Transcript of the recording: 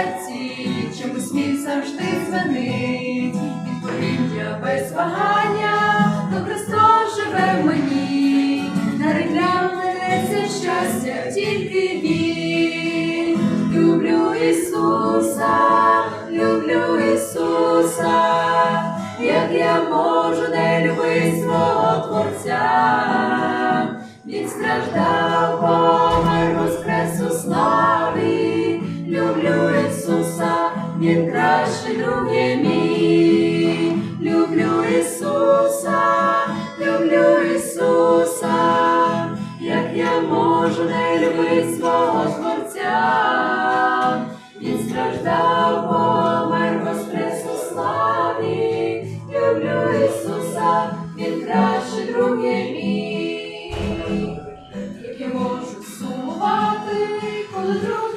серці, чому сміх завжди дзвенить, від коріння без вагання, то Христос живе в мені, нарекляв мене це щастя, тільки він. Люблю Ісуса, люблю Ісуса, як я можу не любити свого Творця. Він кращий друге мій, люблю Ісуса, люблю Ісуса, як я можу не любити свого Творця. Він страждав, помер, воскрес у славі, люблю Ісуса, він кращий друге мій, як я можу сумувати, коли друг.